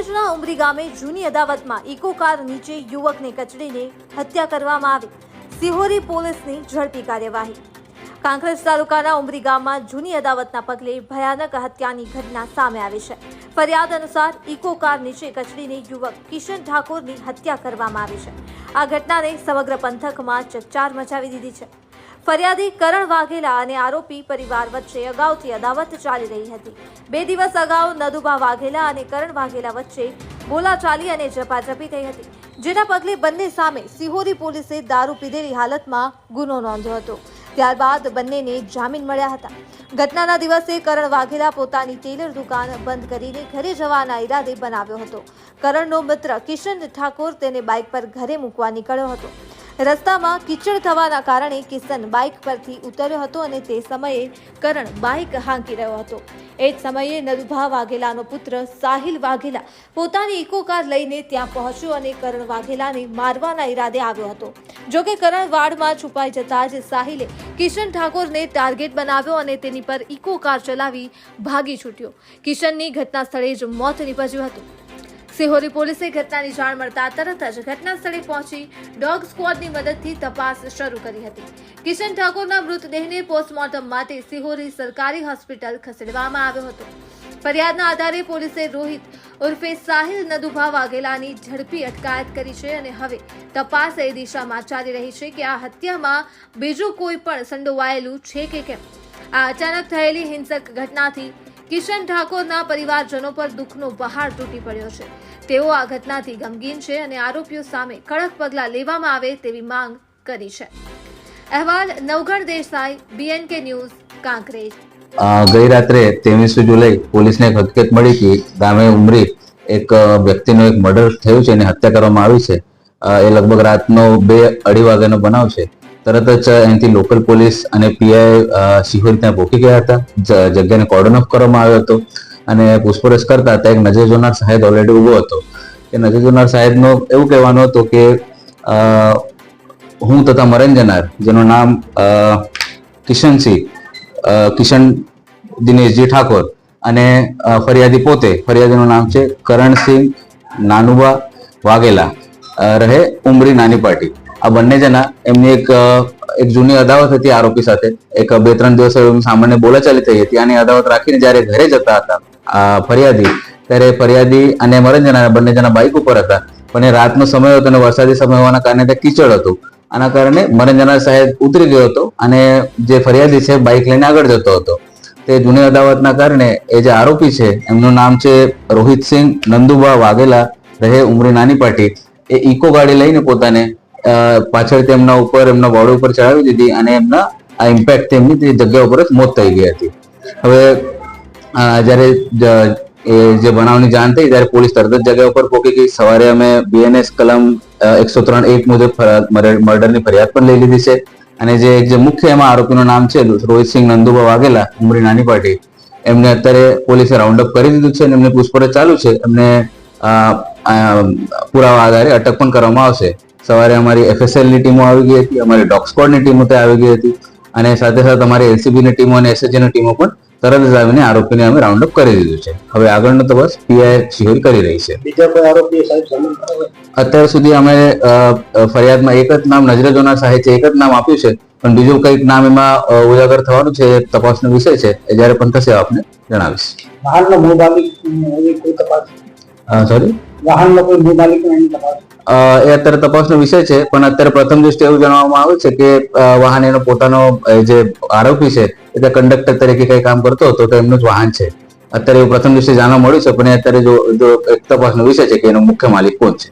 કાંકરેજના ઉમરી ગામે જૂની અદાવતમાં eco car નીચે યુવકને કચડીને હત્યા કરવામાં આવી. સિહોરી પોલીસની ઝડપી કાર્યવાહી. કાંકરેજ તાલુકાના ઉમરી ગામમાં જૂની અદાવતના પગલે ભયાનક હત્યાની ઘટના સામે આવી છે. ફરિયાદ અનુસાર ઇકો કાર નીચે કચડીને યુવક કિશન ઠાકોરની હત્યા કરવામાં આવી છે. આ ઘટનાને સમગ્ર પંથકમાં ચકચાર મચાવી દીધી છે. ફરિયાદી કરણ વાઘેલા અને આરોપી પરિવાર વચ્ચે અગાઉથી અદાવત ચાલી રહી હતી. બે દિવસ અગાઉ નદુબા વાઘેલા અને કરણ વાઘેલા વચ્ચે બોલાચાલી અને ઝપાઝપી થઈ હતી, જેના પગલે બંને સામે સિહોરી પોલીસે દારૂ પીધેલી હાલતમાં ગુનો નોંધ્યો હતો. ત્યારબાદ બંનેને જામીન મળ્યા હતા. ઘટનાના દિવસે કરણ વાઘેલા પોતાની ટેલર દુકાન બંધ કરીને ઘરે જવાના ઈરાદે બનાવ્યો હતો. કરણનો મિત્ર કિશન ઠાકોર તેને બાઇક પર ઘરે મૂકવા નીકળ્યો હતો. રસ્તામાં કીચડ થવાના કારણે કિશન બાઇક પરથી ઉતર્યો હતો અને તે સમયે કરણ બાઇક હાંકી રહ્યો હતો. એ જ સમયે નદુભા વાઘેલાનો પુત્ર સાહિલ વાઘેલા પોતાની ઇકો કાર લઈને ત્યાં પહોંચ્યો અને કરણ વાઘેલાને મારવાના ઈરાદે આવ્યો હતો. જોકે કરણ વાડમાં છુપાઈ જતા જ સાહિલે કિશન ઠાકોરને ટાર્ગેટ બનાવ્યો અને તેની પર ઇકો કાર ચલાવી ભાગી છૂટ્યો. કિશનની ઘટના સ્થળે જ મોત નીપજ્યું હતું. સિહોરી પોલીસે ઘટનાની જાણ મળતા તરત જ ઘટના સ્થળે પહોંચી ડોગ સ્ક્વોડની મદદથી તપાસ શરૂ કરી હતી. કિશન ઠાકોરના મૃતદેહને પોસ્ટમોર્ટમ માટે સિહોરી સરકારી હોસ્પિટલ ખસેડવામાં આવ્યો હતો. ફરિયાદના આધારે પોલીસે રોહિત ઉર્ફે સાહિલ નદુભા વાઘેલાની ઝડપી અટકાયત કરી છે અને હવે તપાસ એ દિશામાં ચાલી રહી છે કે આ હત્યામાં બીજું કોઈ પણ સંડોવાયેલું છે કે કેમ? આ અચાનક થયેલી હિંસક ઘટનાથી કિશન ઠાકોરના પરિવારજનો પર દુઃખનો પહાડ તૂટી પડ્યો છે. તેઓ આ ઘટનાથી ગમગીન છે અને આરોપીઓ સામે કડક પગલાં લેવામાં આવે તેવી માંગ કરી છે. અહેવાલ નવગઢ દેસાઈ બીએનકે ન્યૂઝ કાંકરેજ. ગઈ રાત્રે ત્રેવીસમી જુલાઈ પોલીસને એક હકીકત મળી કે ગામે ઉમરી એક વ્યક્તિનું એક મર્ડર થયું છે અને હત્યા કરવામાં આવી છે. એ લગભગ રાતનો બે અઢી વાગ્યાનો બનાવ છે. તરત જ અહીંથી લોકલ પોલીસ અને પીઆઈ સિહોર ત્યાં પહોંચી ગયા હતા. જગ્યાને કોર્ડન ઓફ કરવામાં આવ્યો હતો અને પૂછપરછ કરતા ત્યાં એક નજર જોનાર સાહેબ ઓલરેડી ઊભો હતો. કે નજર જોનાર સાહેબનો એવું કહેવાનું હતું કે હું તથા મરણ જનાર, જેનું નામ કિશનસિંહ કિશન દિનેશજી ઠાકોર અને ફરિયાદી પોતે, ફરિયાદીનું નામ છે કરણસિંહ નાનુબા વાઘેલા રહે ઉમરી નાની પાટી આ બંને જણા એમની એક એક જૂની અદાવત હતી આરોપી સાથે. એક બે, ત્રણ દિવસ સામાન્ય બોલાચાલી થઈ હતી. આની અદાવત રાખીને જ્યારે ઘરે જતા હતા ફરિયાદી, ત્યારે ફરિયાદી અને મરણ જણા બંને જણા બાઇક ઉપર હતા. પણ એ રાતનો સમય હતો અને વરસાદી સમય હોવાના કારણે ત્યાં કીચડ હતું. આના કારણે મરણ સાહેબ ઉતરી ગયો હતો અને જે ફરિયાદી છે બાઇક લઈને આગળ જતો હતો. તે જૂની અદાવતના કારણે એ જે આરોપી છે, એમનું નામ છે રોહિતસિંહ નંદુબા વાઘેલા, રહે ઉમરી નાની પાટી. એ ઇકો ગાડી લઈને પોતાને અ, તેમના ઉપર એમના બોડી ઉપર ચડાવી દીધી અને એમના આ ઇમ્પેક્ટ એમની તે જગ્યા ઉપર જ મોત થઈ ગઈ હતી. હવે જ્યારે એ જે બનાવની જાણ થઈ ત્યારે પોલીસ તરત જ જગ્યા ઉપર પહોંચી ગઈ. સવારે અમે બીએનએસ કલમ એકસો ત્રણ એક મુજબ મર્ડરની ફરિયાદ પણ લઈ લીધી છે. અને જે જે મુખ્ય એમાં આરોપીનું નામ છે રોહિતસિંહ નંદુભા વાઘેલા ઉમરી નાની પાટી એમને અત્યારે પોલીસે રાઉન્ડ અપ કરી દીધું છે અને એમને પૂછપરછ ચાલુ છે. એમને પુરાવા આધારે અટક પણ કરવામાં આવશે. સવારે અમારી એફએસએલની ટીમો આવી ગઈ હતી અમારી ડોગ સ્કોડની ટીમો ત્યાં આવી ગઈ હતી અને સાથે સાથે અમારી એલસીબીની ટીમો અને એસએચજીની ટીમો પણ તરત જ આવીને આરોપીને અમે રાઉન્ડ અપ કરી દીધું છે. હવે આગળનો તપાસ પીઆઈ શિહોર કરી રહી છે. બીજા કોઈ આરોપી અત્યાર સુધી અમે ફરિયાદમાં એક જ નામ નજરે જોનાર સાહેબ એક જ નામ આપ્યું છે પણ બીજું કંઈક નામ એમાં ઉજાગર થવાનું છે એ તપાસનો વિષય છે એ જ્યારે પણ થશે આપને જણાવીશ. વાહનનો મોબાઈલ કોઈ તપાસ? સોરી તપાસ? એ અત્યારે તપાસનો વિષય છે, પણ અત્યારે પ્રથમ દૃષ્ટિએ એવું જણાવવામાં આવે છે કે વાહન એનો પોતાનો જે આરોપી છે, એ કંડક્ટર તરીકે કઈ કામ કરતો હતો, તો એમનું જ વાહન છે. અત્યારે એવું પ્રથમ દિવસે જાણવા મળ્યું છે, પણ અત્યારે જો એક તપાસનો વિષય છે કે એનો મુખ્ય માલિક કોણ છે.